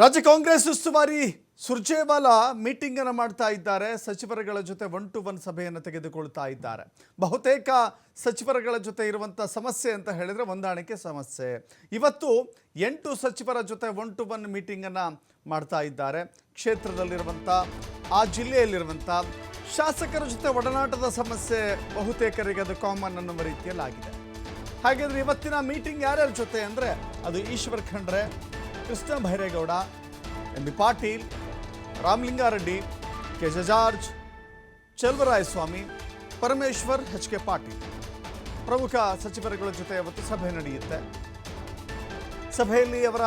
ರಾಜ್ಯ ಕಾಂಗ್ರೆಸ್ ಉಸ್ತುವಾರಿ ಸುರ್ಜೇವಾಲಾ ಮೀಟಿಂಗ್ ಅನ್ನು ಮಾಡ್ತಾ ಇದ್ದಾರೆ. ಸಚಿವರುಗಳ ಜೊತೆ ಒನ್ ಟು ಒನ್ ಸಭೆಯನ್ನು ತೆಗೆದುಕೊಳ್ತಾ ಇದ್ದಾರೆ. ಬಹುತೇಕ ಸಚಿವರುಗಳ ಜೊತೆ ಇರುವಂಥ ಸಮಸ್ಯೆ ಅಂತ ಹೇಳಿದ್ರೆ ಹೊಂದಾಣಿಕೆ ಸಮಸ್ಯೆ. ಇವತ್ತು ಎಂಟು ಸಚಿವರ ಜೊತೆ ಒನ್ ಟು ಒನ್ ಮೀಟಿಂಗನ್ನು ಮಾಡ್ತಾ ಇದ್ದಾರೆ. ಕ್ಷೇತ್ರದಲ್ಲಿರುವಂಥ ಆ ಜಿಲ್ಲೆಯಲ್ಲಿರುವಂಥ ಶಾಸಕರ ಜೊತೆ ಒಡನಾಟದ ಸಮಸ್ಯೆ ಬಹುತೇಕರಿಗೆ ಅದು ಕಾಮನ್ ಅನ್ನುವ ರೀತಿಯಲ್ಲಾಗಿದೆ. ಹಾಗಾದ್ರೆ ಇವತ್ತಿನ ಮೀಟಿಂಗ್ ಯಾರ್ಯಾರ ಜೊತೆ ಅಂದರೆ ಅದು Eshwar Khandre Krishna Byregowda M B Patil, Ramalingareddy, K George Swamy Parameshwar H K Patil. ಪ್ರಮುಖ ಸಚಿವರುಗಳ ಜೊತೆ ಅವತ್ತು ಸಭೆ ನಡೆಯುತ್ತೆ. ಸಭೆಯಲ್ಲಿ ಅವರ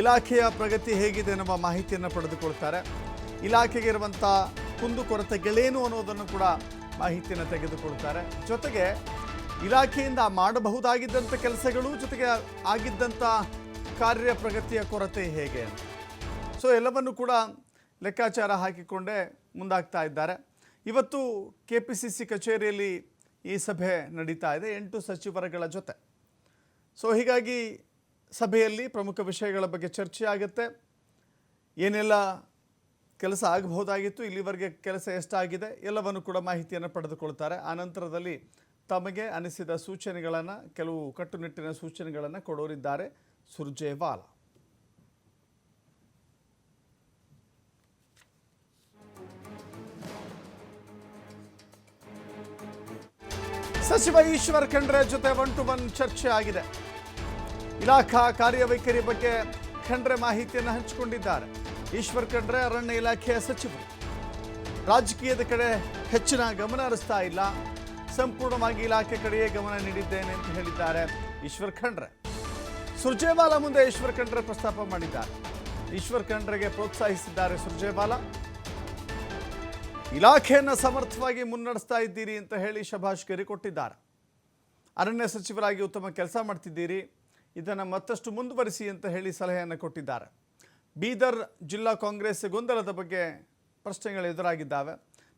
ಇಲಾಖೆಯ ಪ್ರಗತಿ ಹೇಗಿದೆ ಎನ್ನುವ ಮಾಹಿತಿಯನ್ನು ಪಡೆದುಕೊಳ್ತಾರೆ. ಇಲಾಖೆಗೆ ಇರುವಂಥ ಕುಂದುಕೊರತೆಗಳೇನು ಅನ್ನೋದನ್ನು ಕೂಡ ಮಾಹಿತಿಯನ್ನು ತೆಗೆದುಕೊಳ್ತಾರೆ. ಜೊತೆಗೆ ಇಲಾಖೆಯಿಂದ ಮಾಡಬಹುದಾಗಿದ್ದಂಥ ಕೆಲಸಗಳು, ಜೊತೆಗೆ ಆಗಿದ್ದಂಥ ಕಾರ್ಯ ಪ್ರಗತಿಯ ಕೊರತೆ ಹೇಗೆ? ಸೊ ಎಲ್ಲವನ್ನು ಕೂಡ ಲೆಕ್ಕಾಚಾರ ಹಾಕಿಕೊಂಡೇ ಮುಂದಾಗ್ತಾ ಇದ್ದಾರೆ. ಇವತ್ತು ಕೆ ಪಿ ಸಿ ಸಿ ಕಚೇರಿಯಲ್ಲಿ ಈ ಸಭೆ ನಡೀತಾ ಇದೆ, ಎಂಟು ಸಚಿವರುಗಳ ಜೊತೆ. ಸೊ ಹೀಗಾಗಿ ಸಭೆಯಲ್ಲಿ ಪ್ರಮುಖ ವಿಷಯಗಳ ಬಗ್ಗೆ ಚರ್ಚೆ ಆಗುತ್ತೆ. ಏನೆಲ್ಲ ಕೆಲಸ ಆಗಬಹುದಾಗಿತ್ತು, ಇಲ್ಲಿವರೆಗೆ ಕೆಲಸ ಎಷ್ಟಾಗಿದೆ, ಎಲ್ಲವನ್ನು ಕೂಡ ಮಾಹಿತಿಯನ್ನು ಪಡೆದುಕೊಳ್ತಾರೆ. ಆನಂತರದಲ್ಲಿ ತಮಗೆ ಅನಿಸಿದ ಸೂಚನೆಗಳನ್ನು, ಕೆಲವು ಕಟ್ಟುನಿಟ್ಟಿನ ಸೂಚನೆಗಳನ್ನು ಕೊಡೋರಿದ್ದಾರೆ. ಸುರ್ಜೇವಾಲಾ ಸಚಿವ ಈಶ್ವರ್ ಖಂಡ್ರೆ ಜೊತೆ ಒನ್ ಟು ಒನ್ ಚರ್ಚೆ ಆಗಿದೆ. ಇಲಾಖಾ ಕಾರ್ಯವೈಖರಿ ಬಗ್ಗೆ ಖಂಡ್ರೆ ಮಾಹಿತಿಯನ್ನು ಹಂಚಿಕೊಂಡಿದ್ದಾರೆ. ಈಶ್ವರ್ ಖಂಡ್ರೆ ಅರಣ್ಯ ಇಲಾಖೆಯ ಸಚಿವರು. ರಾಜಕೀಯದ ಕಡೆ ಹೆಚ್ಚಿನ ಗಮನ ಹರಿಸ್ತಾ ಇಲ್ಲ. ಸಂಪೂರ್ಣವಾಗಿ ಇಲಾಖೆ ಕಡೆಯೇ ಗಮನ ನೀಡಿದ್ದೇನೆ ಅಂತ ಹೇಳಿದ್ದಾರೆ ಈಶ್ವರ್ ಖಂಡ್ರೆ. ಸುರ್ಜೇವಾಲಾ ಮುಂದೆ ಈಶ್ವರ್ ಖಂಡ್ರೆ ಪ್ರಸ್ತಾಪ ಮಾಡಿದ್ದಾರೆ. ಈಶ್ವರ್ ಖಂಡ್ರೆಗೆ ಪ್ರೋತ್ಸಾಹಿಸಿದ್ದಾರೆ ಸುರ್ಜೇವಾಲಾ. ಇಲಾಖೆಯನ್ನು ಸಮರ್ಥವಾಗಿ ಮುನ್ನಡೆಸ್ತಾ ಇದ್ದೀರಿ ಅಂತ ಹೇಳಿ ಶಭಾಷ್ಕರಿ ಕೊಟ್ಟಿದ್ದಾರೆ. ಅರಣ್ಯ ಸಚಿವರಾಗಿ ಉತ್ತಮ ಕೆಲಸ ಮಾಡ್ತಿದ್ದೀರಿ. ಇದನ್ನು ಮತ್ತಷ್ಟು ಮುಂದುವರಿಸಿ ಅಂತ ಹೇಳಿ ಸಲಹೆಯನ್ನು ಕೊಟ್ಟಿದ್ದಾರೆ. ಬೀದರ್ ಜಿಲ್ಲಾ ಕಾಂಗ್ರೆಸ್ ಗೊಂದಲದ ಬಗ್ಗೆ ಪ್ರಶ್ನೆಗಳು ಎದುರಾಗಿದ್ದಾವೆ.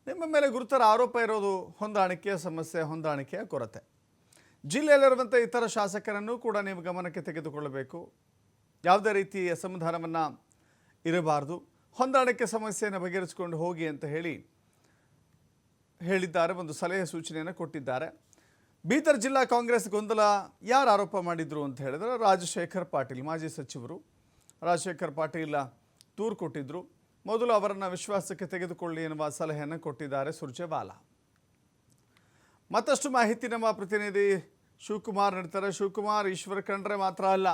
ನಿಮ್ಮ ಮೇಲೆ ಗುರುತರ ಆರೋಪ ಇರೋದು ಹೊಂದಾಣಿಕೆಯ ಸಮಸ್ಯೆ, ಹೊಂದಾಣಿಕೆಯ ಕೊರತೆ. ಜಿಲ್ಲೆಯಲ್ಲಿರುವಂಥ ಇತರ ಶಾಸಕರನ್ನು ಕೂಡ ನೀವು ಗಮನಕ್ಕೆ ತೆಗೆದುಕೊಳ್ಳಬೇಕು. ಯಾವುದೇ ರೀತಿ ಅಸಮಾಧಾನವನ್ನು ಇರಬಾರ್ದು. ಹೊಂದಾಣಿಕೆ ಸಮಸ್ಯೆಯನ್ನು ಬಗೆಹರಿಸಿಕೊಂಡು ಹೋಗಿ ಅಂತ ಹೇಳಿ ಹೇಳಿದ್ದಾರೆ, ಒಂದು ಸಲಹೆ ಸೂಚನೆಯನ್ನು ಕೊಟ್ಟಿದ್ದಾರೆ. ಬೀದರ್ ಜಿಲ್ಲಾ ಕಾಂಗ್ರೆಸ್ ಗೊಂದಲ ಯಾರು ಆರೋಪ ಮಾಡಿದ್ರು ಅಂತ ಹೇಳಿದ್ರೆ ರಾಜಶೇಖರ್ ಪಾಟೀಲ್, ಮಾಜಿ ಸಚಿವರು. ರಾಜಶೇಖರ್ ಪಾಟೀಲ್ ದೂರು ಕೊಟ್ಟಿದ್ದರು ಮೊದಲು ಅವರನ್ನು ವಿಶ್ವಾಸಕ್ಕೆ ತೆಗೆದುಕೊಳ್ಳಿ ಎನ್ನುವ ಸಲಹೆಯನ್ನು ಕೊಟ್ಟಿದ್ದಾರೆ ಸುರ್ಜೇವಾಲಾ. ಮತ್ತಷ್ಟು ಮಾಹಿತಿ ನಮ್ಮ ಪ್ರತಿನಿಧಿ ಶಿವಕುಮಾರ್ ನೀಡ್ತಾರೆ. ಶಿವಕುಮಾರ್, ಈಶ್ವರ ಕಂಡ್ರೆ ಮಾತ್ರ ಅಲ್ಲ,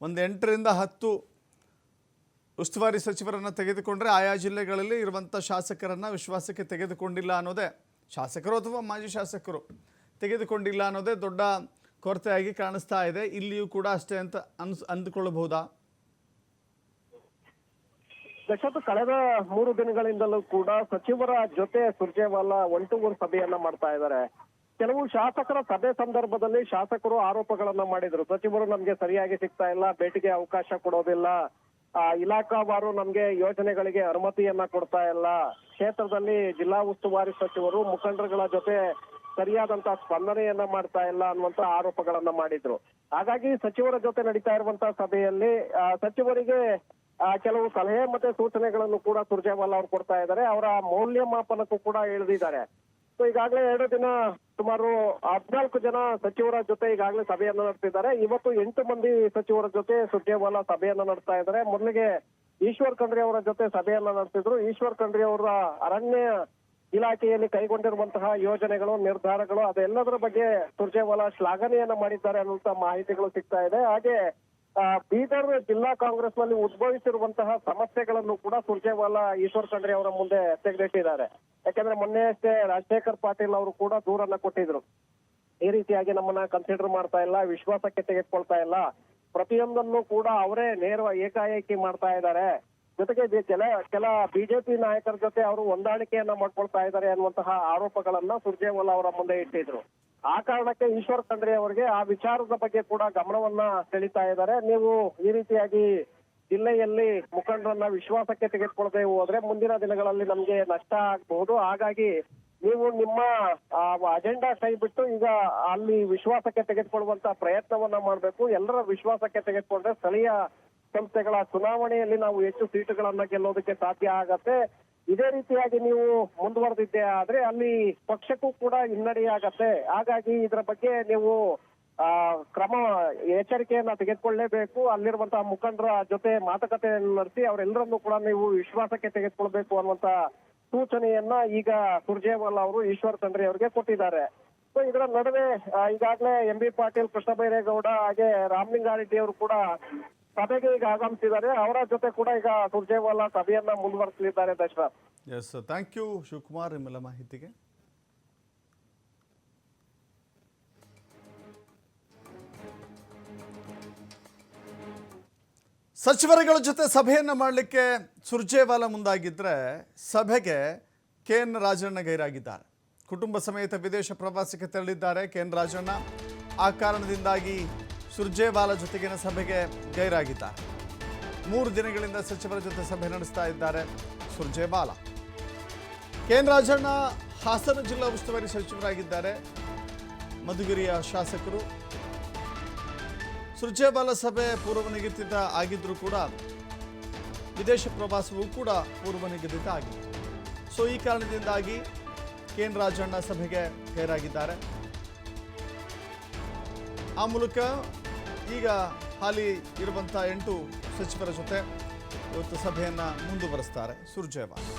ಒಂದು ಎಂಟರಿಂದ ಹತ್ತು ಉಸ್ತುವಾರಿ ಸಚಿವರನ್ನು ತೆಗೆದುಕೊಂಡ್ರೆ ಆಯಾ ಜಿಲ್ಲೆಗಳಲ್ಲಿ ಇರುವಂಥ ಶಾಸಕರನ್ನು ವಿಶ್ವಾಸಕ್ಕೆ ತೆಗೆದುಕೊಂಡಿಲ್ಲ ಅನ್ನೋದೇ, ಶಾಸಕರು ಅಥವಾ ಮಾಜಿ ಶಾಸಕರು ತೆಗೆದುಕೊಂಡಿಲ್ಲ ಅನ್ನೋದೇ ದೊಡ್ಡ ಕೊರತೆಯಾಗಿ ಕಾಣಿಸ್ತಾ ಇದೆ. ಇಲ್ಲಿಯೂ ಕೂಡ ಅಷ್ಟೇ ಅಂತ ಅನ್ಸ್ ಅಂದುಕೊಳ್ಳಬಹುದಾ ದಶರಥ ಕಳೆದ ಮೂರು ದಿನಗಳಿಂದಲೂ ಕೂಡ ಸಚಿವರ ಜೊತೆ ಸುರ್ಜೇವಾಲಾ ಒನ್ ಟು ಒನ್ ಸಭೆಯನ್ನ ಮಾಡ್ತಾ ಇದ್ದಾರೆ. ಕೆಲವು ಶಾಸಕರ ಸಭೆ ಸಂದರ್ಭದಲ್ಲಿ ಶಾಸಕರು ಆರೋಪಗಳನ್ನ ಮಾಡಿದ್ರು. ಸಚಿವರು ನಮ್ಗೆ ಸರಿಯಾಗಿ ಸಿಗ್ತಾ ಇಲ್ಲ ಭೇಟಿಗೆ ಅವಕಾಶ ಕೊಡೋದಿಲ್ಲ. ಆ, ಇಲಾಖಾವಾರು ನಮ್ಗೆ ಯೋಜನೆಗಳಿಗೆ ಅನುಮತಿಯನ್ನ ಕೊಡ್ತಾ ಇಲ್ಲ. ಕ್ಷೇತ್ರದಲ್ಲಿ ಜಿಲ್ಲಾ ಉಸ್ತುವಾರಿ ಸಚಿವರು ಮುಖಂಡರುಗಳ ಜೊತೆ ಸರಿಯಾದಂತ ಸ್ಪಂದನೆಯನ್ನ ಮಾಡ್ತಾ ಇಲ್ಲ ಅನ್ನುವಂತ ಆರೋಪಗಳನ್ನ ಮಾಡಿದ್ರು. ಹಾಗಾಗಿ ಸಚಿವರ ಜೊತೆ ನಡೀತಾ ಇರುವಂತಹ ಸಭೆಯಲ್ಲಿ ಸಚಿವರಿಗೆ ಕೆಲವು ಸಲಹೆ ಮತ್ತೆ ಸೂಚನೆಗಳನ್ನು ಕೂಡ ಸುರ್ಜೇವಾಲಾ ಅವರು ಕೊಡ್ತಾ ಇದ್ದಾರೆ. ಅವರ ಮೌಲ್ಯಮಾಪನಕ್ಕೂ ಕೂಡ ಇಳಿದಿದ್ದಾರೆ. ಸೊ ಈಗಾಗಲೇ ಎರಡು ದಿನ ಸುಮಾರು ಹದ್ನಾಲ್ಕು ಜನ ಸಚಿವರ ಜೊತೆ ಈಗಾಗಲೇ ಸಭೆಯನ್ನ ನಡೆಸಿದ್ದಾರೆ. ಇವತ್ತು ಎಂಟು ಮಂದಿ ಸಚಿವರ ಜೊತೆ ಸುರ್ಜೇವಾಲಾ ಸಭೆಯನ್ನ ನಡೆಸ್ತಾ ಇದ್ದಾರೆ. ಮೊದಲಿಗೆ ಈಶ್ವರ್ ಖಂಡ್ರಿ ಅವರ ಜೊತೆ ಸಭೆಯನ್ನ ನಡೆಸಿದ್ರು. ಈಶ್ವರ್ ಖಂಡ್ರಿ ಅವರ ಅರಣ್ಯ ಇಲಾಖೆಯಲ್ಲಿ ಕೈಗೊಂಡಿರುವಂತಹ ಯೋಜನೆಗಳು, ನಿರ್ಧಾರಗಳು, ಅದೆಲ್ಲದರ ಬಗ್ಗೆ ಸುರ್ಜೇವಾಲಾ ಶ್ಲಾಘನೆಯನ್ನ ಮಾಡಿದ್ದಾರೆ ಅನ್ನುವಂತ ಮಾಹಿತಿಗಳು ಸಿಗ್ತಾ ಇದೆ. ಹಾಗೆ ಬೀದರ್ ಜಿಲ್ಲಾ ಕಾಂಗ್ರೆಸ್ನಲ್ಲಿ ಉದ್ಭವಿಸಿರುವಂತಹ ಸಮಸ್ಯೆಗಳನ್ನು ಕೂಡ ಸುರ್ಜೇವಾಲಾ ಈಶ್ವರ್ ಖಂಡ್ರೆ ಅವರ ಮುಂದೆ ತೆಗೆದಿಟ್ಟಿದ್ದಾರೆ. ಯಾಕಂದ್ರೆ ಮೊನ್ನೆ ಅಷ್ಟೇ ರಾಜಶೇಖರ್ ಪಾಟೀಲ್ ಅವರು ಕೂಡ ದೂರನ್ನ ಕೊಟ್ಟಿದ್ರು. ಈ ರೀತಿಯಾಗಿ ನಮ್ಮನ್ನ ಕನ್ಸಿಡರ್ ಮಾಡ್ತಾ ಇಲ್ಲ, ವಿಶ್ವಾಸಕ್ಕೆ ತೆಗೆದುಕೊಳ್ತಾ ಇಲ್ಲ. ಪ್ರತಿಯೊಂದನ್ನು ಕೂಡ ಅವರೇ ನೇರ ಏಕಾಏಕಿ ಮಾಡ್ತಾ ಇದ್ದಾರೆ. ಜೊತೆಗೆ ಕೆಲ ಕೆಲ ಬಿಜೆಪಿ ನಾಯಕರ ಜೊತೆ ಅವರು ಹೊಂದಾಣಿಕೆಯನ್ನ ಮಾಡ್ಕೊಳ್ತಾ ಇದ್ದಾರೆ ಅನ್ನುವಂತಹ ಆರೋಪಗಳನ್ನ ಸುರ್ಜೇವಾಲಾ ಅವರ ಮುಂದೆ ಇಟ್ಟಿದ್ರು. ಆ ಕಾರಣಕ್ಕೆ ಈಶ್ವರ್ ಖಂಡ್ರೆ ಅವರಿಗೆ ಆ ವಿಚಾರದ ಬಗ್ಗೆ ಕೂಡ ಗಮನವನ್ನ ಸೆಳೀತಾ ಇದ್ದಾರೆ. ನೀವು ಈ ರೀತಿಯಾಗಿ ಜಿಲ್ಲೆಯಲ್ಲಿ ಮುಖಂಡರನ್ನ ವಿಶ್ವಾಸಕ್ಕೆ ತೆಗೆದುಕೊಳ್ಳದೆ ಹೋದ್ರೆ ಮುಂದಿನ ದಿನಗಳಲ್ಲಿ ನಮ್ಗೆ ನಷ್ಟ ಆಗಬಹುದು. ಹಾಗಾಗಿ ನೀವು ನಿಮ್ಮ ಅಜೆಂಡಾ ಕೈ ಬಿಟ್ಟು ಈಗ ಅಲ್ಲಿ ವಿಶ್ವಾಸಕ್ಕೆ ತೆಗೆದುಕೊಳ್ಳುವಂತ ಪ್ರಯತ್ನವನ್ನ ಮಾಡಬೇಕು. ಎಲ್ಲರ ವಿಶ್ವಾಸಕ್ಕೆ ತೆಗೆದುಕೊಂಡ್ರೆ ಸ್ಥಳೀಯ ಸಂಸ್ಥೆಗಳ ಚುನಾವಣೆಯಲ್ಲಿ ನಾವು ಹೆಚ್ಚು ಸೀಟುಗಳನ್ನ ಗೆಲ್ಲೋದಕ್ಕೆ ಸಾಧ್ಯ ಆಗತ್ತೆ. ಇದೇ ರೀತಿಯಾಗಿ ನೀವು ಮುಂದುವರೆದಿದ್ದೆ ಆದ್ರೆ ಅಲ್ಲಿ ಪಕ್ಷಕ್ಕೂ ಕೂಡ ಹಿನ್ನಡೆಯಾಗತ್ತೆ. ಹಾಗಾಗಿ ಇದರ ಬಗ್ಗೆ ನೀವು ಕ್ರಮ, ಎಚ್ಚರಿಕೆಯನ್ನ ತೆಗೆದುಕೊಳ್ಳಲೇಬೇಕು ಅಲ್ಲಿರುವಂತಹ ಮುಖಂಡರ ಜೊತೆ ಮಾತುಕತೆ ನಡೆಸಿ ಅವರೆಲ್ಲರನ್ನೂ ಕೂಡ ನೀವು ವಿಶ್ವಾಸಕ್ಕೆ ತೆಗೆದುಕೊಳ್ಬೇಕು ಅನ್ನುವಂತ ಸೂಚನೆಯನ್ನ ಈಗ ಸುರ್ಜೇವಾಲಾ ಅವರು, ಈಶ್ವರ್ ಖಂಡ್ರೆ ಅವರಿಗೆ ಕೊಟ್ಟಿದ್ದಾರೆ. ಸೊ, ಇದರ ನಡುವೆ ಈಗಾಗಲೇ ಎಂ ಬಿ ಪಾಟೀಲ್ ಕೃಷ್ಣ ಬೈರೇಗೌಡ ಹಾಗೆ ರಾಮಲಿಂಗಾರೆಡ್ಡಿ ಅವರು ಕೂಡ ಸಭೆಗೆ ಈಗ ಆಗಮಿಸಿದ್ದಾರೆ. ಅವರ ಜೊತೆ ಕೂಡ ಈಗ ಸುರ್ಜೇವಾಲಾ ಸಭೆಯನ್ನ ಮುಂದುವರಿಸಲಿದ್ದಾರೆ Dasharath S thank you Shivakumar, ನಿಮ್ಮೆಲ್ಲ ಮಾಹಿತಿಗೆ. ಸಚಿವರುಗಳ ಜೊತೆ ಸಭೆಯನ್ನು ಮಾಡಲಿಕ್ಕೆ ಸುರ್ಜೇವಾಲಾ ಮುಂದಾಗಿದ್ದರೆ ಸಭೆಗೆ ಕೆ ಎನ್ ರಾಜಣ್ಣ ಗೈರಾಗಿದ್ದಾರೆ. ಕುಟುಂಬ ಸಮೇತ ವಿದೇಶ ಪ್ರವಾಸಕ್ಕೆ ತೆರಳಿದ್ದಾರೆ ಕೆ ಎನ್ ರಾಜಣ್ಣ. ಆ ಕಾರಣದಿಂದಾಗಿ ಸುರ್ಜೇವಾಲಾ ಜೊತೆಗಿನ ಸಭೆಗೆ ಗೈರಾಗಿದ್ದಾರೆ ಮೂರು ದಿನಗಳಿಂದ ಸಚಿವರ ಜೊತೆ ಸಭೆ ನಡೆಸ್ತಾ ಇದ್ದಾರೆ ಸುರ್ಜೇವಾಲಾ. ಕೆ ಎನ್ ರಾಜಣ್ಣ ಹಾಸನ ಜಿಲ್ಲಾ ಉಸ್ತುವಾರಿ ಸಚಿವರಾಗಿದ್ದಾರೆ ಮಧುಗಿರಿಯ ಶಾಸಕರು. ಸುರ್ಜೇವಾಲಾ ಸಭೆ ಪೂರ್ವ ನಿಗದಿತ ಆಗಿದ್ರೂ ಕೂಡ, ವಿದೇಶ ಪ್ರವಾಸವೂ ಕೂಡ ಪೂರ್ವ ನಿಗದಿತ ಆಗಿತ್ತು ಸೊ, ಈ ಕಾರಣದಿಂದಾಗಿ ಕೆ ಎನ್ ರಾಜಣ್ಣ ಸಭೆಗೆ ಗೈರಾಗಿದ್ದಾರೆ. ಆ ಮೂಲಕ ಈಗ ಹಾಲಿ ಇರುವಂಥ ಎಂಟು ಸಚಿವರ ಜೊತೆ ಇವತ್ತು ಸಭೆಯನ್ನು ಮುಂದುವರೆಸ್ತಾರೆ. ಸುರ್ಜೇವಾಲಾ.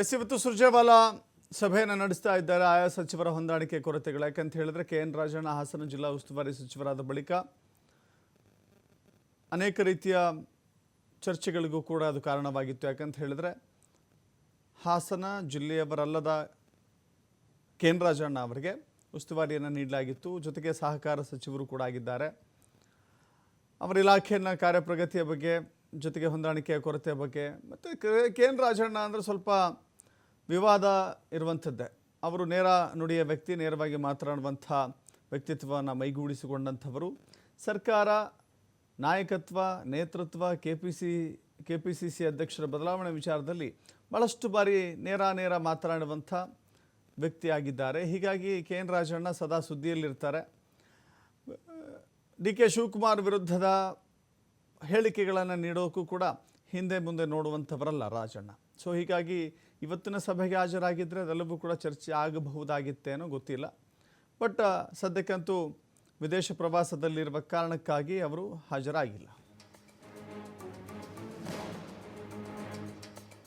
ಎಸ್, ಇವತ್ತು ಸುರ್ಜೇವಾಲಾ ಸಭೆಯನ್ನು ನಡೆಸ್ತಾ ಇದ್ದಾರೆ. ಆಯಾ ಸಚಿವರ ಹೊಂದಾಣಿಕೆ ಕೊರತೆಗಳು. ಯಾಕಂತ ಹೇಳಿದ್ರೆ ಕೆ ಎನ್ ರಾಜಣ್ಣ ಹಾಸನ ಜಿಲ್ಲಾ ಉಸ್ತುವಾರಿ ಸಚಿವರಾದ ಬಳಿಕ ಅನೇಕ ರೀತಿಯ ಚರ್ಚೆಗಳಿಗೂ ಕೂಡ ಅದು ಕಾರಣವಾಗಿತ್ತು. ಯಾಕಂತ ಹೇಳಿದ್ರೆ ಹಾಸನ ಜಿಲ್ಲೆಯವರಲ್ಲದ ಕೆ ಎನ್ ರಾಜಣ್ಣ ಅವರಿಗೆ ಉಸ್ತುವಾರಿಯನ್ನು ನೀಡಲಾಗಿತ್ತು. ಜೊತೆಗೆ ಸಹಕಾರ ಸಚಿವರು ಕೂಡ ಆಗಿದ್ದಾರೆ. ಅವರ ಇಲಾಖೆಯನ್ನು, ಕಾರ್ಯಪ್ರಗತಿಯ ಬಗ್ಗೆ, ಜೊತೆಗೆ ಹೊಂದಾಣಿಕೆಯ ಕೊರತೆಯ ಬಗ್ಗೆ, ಮತ್ತು ಕೆ ಎನ್ ರಾಜಣ್ಣ ಅಂದರೆ ಸ್ವಲ್ಪ ವಿವಾದ ಇರುವಂಥದ್ದೇ. ಅವರು ನೇರ ನುಡಿಯ ವ್ಯಕ್ತಿ, ನೇರವಾಗಿ ಮಾತನಾಡುವಂಥ ವ್ಯಕ್ತಿತ್ವವನ್ನು ಮೈಗೂಡಿಸಿಕೊಂಡಂಥವರು. ಸರ್ಕಾರ, ನಾಯಕತ್ವ, ನೇತೃತ್ವ K P C K P C C ಅಧ್ಯಕ್ಷರ ಬದಲಾವಣೆ ವಿಚಾರದಲ್ಲಿ ಭಾಳಷ್ಟು ಬಾರಿ ನೇರ ನೇರ ಮಾತನಾಡುವಂಥ ವ್ಯಕ್ತಿಯಾಗಿದ್ದಾರೆ. ಹೀಗಾಗಿ ಕೆ ಎನ್ ರಾಜಣ್ಣ ಸದಾ ಸುದ್ದಿಯಲ್ಲಿರ್ತಾರೆ. ಡಿ ಕೆ ಶಿವಕುಮಾರ್ ವಿರುದ್ಧದ ಹೇಳಿಕೆಗಳನ್ನು ನೀಡೋಕ್ಕೂ ಕೂಡ ಹಿಂದೆ ಮುಂದೆ ನೋಡುವಂಥವರಲ್ಲ ರಾಜಣ್ಣ. ಸೊ ಹೀಗಾಗಿ ಇವತ್ತಿನ ಸಭೆಗೆ ಹಾಜರಾಗಿದ್ದರೆ ಅದೆಲ್ಲವೂ ಕೂಡ ಚರ್ಚೆ ಆಗಬಹುದಾಗಿತ್ತೇನೋ ಗೊತ್ತಿಲ್ಲ. ಬಟ್ ಸದ್ಯಕ್ಕಂತೂ ವಿದೇಶ ಪ್ರವಾಸದಲ್ಲಿರುವ ಕಾರಣಕ್ಕಾಗಿ ಅವರು ಹಾಜರಾಗಿಲ್ಲ.